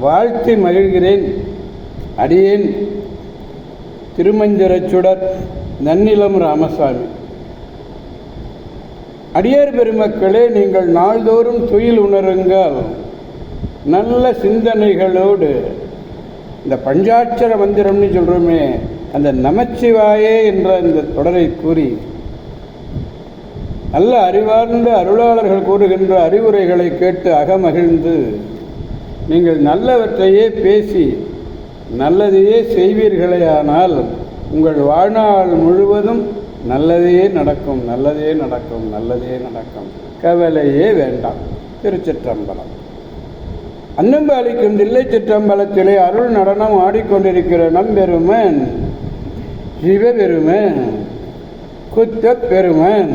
வாழ்த்தி மகிழ்கிறேன். அடியேன். திருமஞ்சரச்சுடர் நன்னிலம் ராமசாமி. அடியார் பெருமக்களே நீங்கள் நாள்தோறும் துயில் உணருங்கள். நல்ல சிந்தனைகளோடு. இந்த பஞ்சாட்சர மந்திரம்னு சொல்கிறோமே அந்த நமச்சிவாயே என்ற இந்த தொடரை கூறி நல்ல அறிவார்ந்த அருளாளர்கள் கூறுகின்ற அறிவுரைகளை கேட்டு அகமகிழ்ந்து நீங்கள் நல்லவற்றையே பேசி நல்லதையே செய்வீர்களேயானால் உங்கள் வாழ்நாள் முழுவதும் நல்லதையே நடக்கும் நல்லதே நடக்கும் நல்லதே நடக்கும். கவலையே வேண்டாம். திருச்சிற்றம்பலம். அன்னம்பாலிக்கும் தில்லை சிற்றம்பலத்திலே அருள் நடனம் ஆடிக்கொண்டிருக்கிற நம்பெருமன் சிவபெருமன் குத்தப் பெருமன்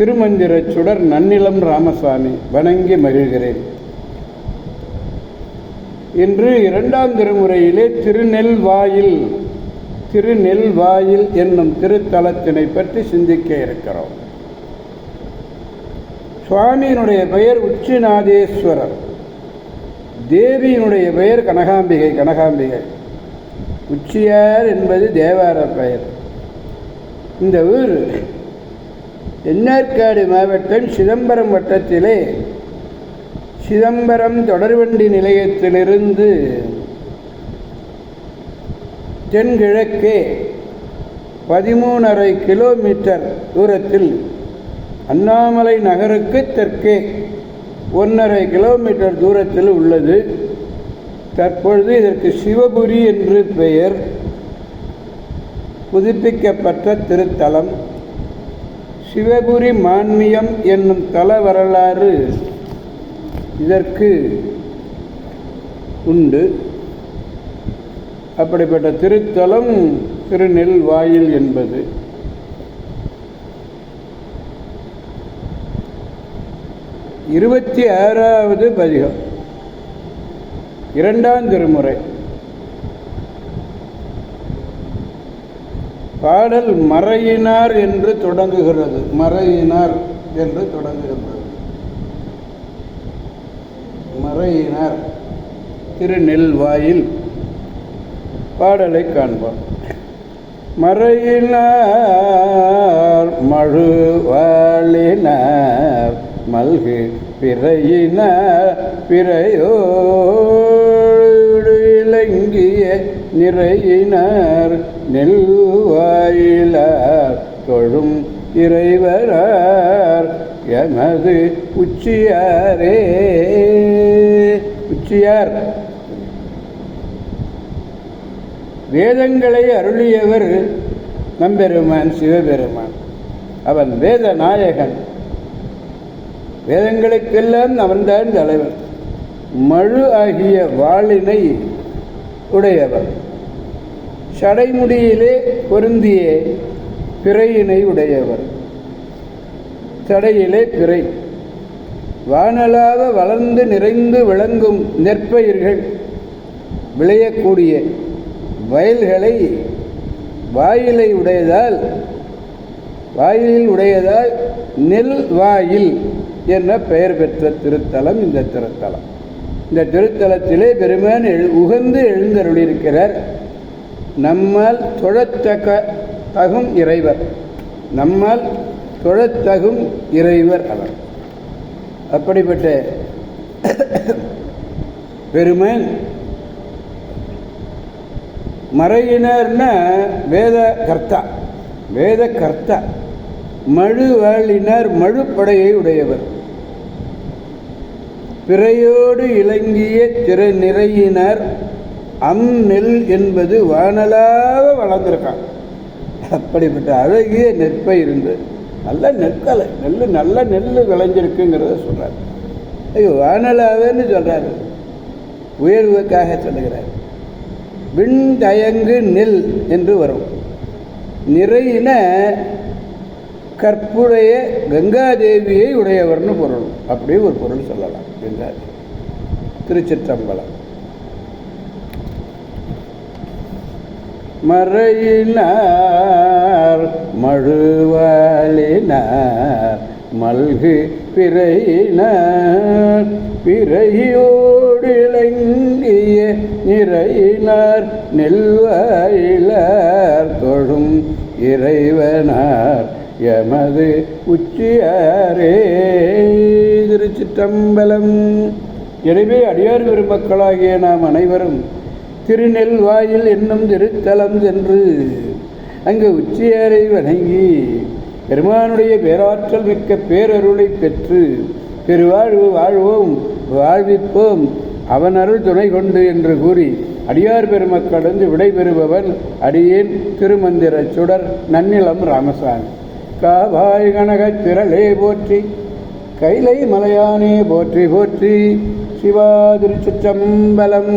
திருமந்திரச் சுடர் நன்னிலம் ராமசாமி வணங்கி மகிழ்கிறேன். இன்று இரண்டாம் திருமுறையிலே திருநெல்வாயில் திருநெல்வாயில் என்னும் திருத்தலத்தினை பற்றி சிந்திக்க இருக்கிறோம். சுவாமியினுடைய பெயர் உச்சிநாதேஸ்வரர். தேவியினுடைய பெயர் கனகாம்பிகை கனகாம்பிகை. உச்சியார் என்பது தேவார பெயர். இந்த ஊர் எண்ணார்காடு மாவட்டம் சிதம்பரம் வட்டத்திலே. சிதம்பரம் தொடர்வண்டி நிலையத்திலிருந்து தென்கிழக்கே பதிமூணரை கிலோமீட்டர் தூரத்தில் அண்ணாமலை நகருக்கு தெற்கே ஒன்றரை கிலோமீட்டர் தூரத்தில் உள்ளது. தற்பொழுது இதற்கு சிவபுரி என்று பெயர். புதுப்பிக்கப்பட்ட திருத்தலம். சிவபுரி மான்மியம் என்னும் தல வரலாறு இதற்கு உண்டு. அப்படிப்பட்ட திருத்தலம் திருநெல்வாயில் என்பது. இருபத்தி ஆறாவது பதிகம். இரண்டாம் திருமுறை. பாடல் மறையினார் என்று தொடங்குகிறது. மறையினார் என்று தொடங்குகின்றது. மறையினார். திருநெல்வாயில் பாடலை காண்போம். மறையினார் மழுவாளினார் மல்கு பிறையினார் பிறையோடு இலங்கிய நிறையினார் நெல்வாயிலார் தொழும் இறைவரார் எமது உச்சியாரே உச்சியார். வேதங்களை அருளியவர் நம்பெருமான் சிவபெருமான். அவன் வேத நாயகன் வேதங்களுக்கெல்லாம் அவன்தான் தலைவன் மழு ஆகிய வாளினை உடையவர். சடைமுடியிலே பொருந்திய பிறையினை உடையவர். சடையிலே பிறை. வானலாக வளர்ந்து நிறைந்து விளங்கும் நெற்பயிர்கள் விளையக்கூடிய வயல்களை வாயிலை உடையதால் வாயிலில் உடையதால் நெல் வாயில் என்ற பெயர் பெற்ற திருத்தலம் இந்த திருத்தலம். இந்த திருத்தலத்திலே பெருமான் எழு உகந்து எழுந்தருளியிருக்கிறார். நம்மால் தொழத்தக்க தகும் இறைவர். நம்மால் தொழத்தகும் இறைவர் அவர். அப்படிப்பட்ட பெருமை மறையினர்னா வேத கர்த்தா. வேத கர்த்தா. மழுவாளினர் மழுப்படையை உடையவர். பிறையோடு இலங்கிய திற நிறையினர் அம் நெல் என்பது வானலாக வளர்ந்துருக்கான். அப்படிப்பட்ட அழகிய நெற்பை இருந்தது நல்ல நெற்கலை நெல் நல்ல நெல் விளைஞ்சிருக்குங்கிறத சொல்கிறார் ஐயோ வானலாவேன்னு சொல்கிறாரு உயர்வுக்காக சொல்லுகிறார். விண் தயங்கு நெல் என்று வரும். நிறையின கற்புடைய கங்காதேவியை உடையவர்னு பொருள். அப்படியே ஒரு பொருள் சொல்லலாம் என்றார். திருச்சிற்றம்பலம். மறையினார் மழுவாலினார் மல்கு பிறையினார் பிறையோடு இளங்கிய நிறையினார் நெல்வாயிலார் தொழும் இறைவனார் எமது உச்சியாரே. திருச்சிற்றம்பலம். எனவே அடியார் பெருமக்களாகிய நாம் அனைவரும் திருநெல்வாயில் என்னும் திருத்தலம் சென்று அங்கு உச்சியாரை வணங்கி பெருமானுடைய பேராற்றல் மிக்க பேரருளை பெற்று பெருவாழ்வு வாழ்வோம் வாழ்விப்போம். அவன் அருள் துணை கொண்டு என்று கூறி அடியார் பெருமக்களிருந்து விடைபெறுபவன் அடியேன் திருமந்திர சுடர் நன்னிலம் ராமசாமி. காவாய் கனக திரளே போற்றி கைலை மலையானே போற்றி போற்றி. சிவா திருச்சிற்றம்பலம்.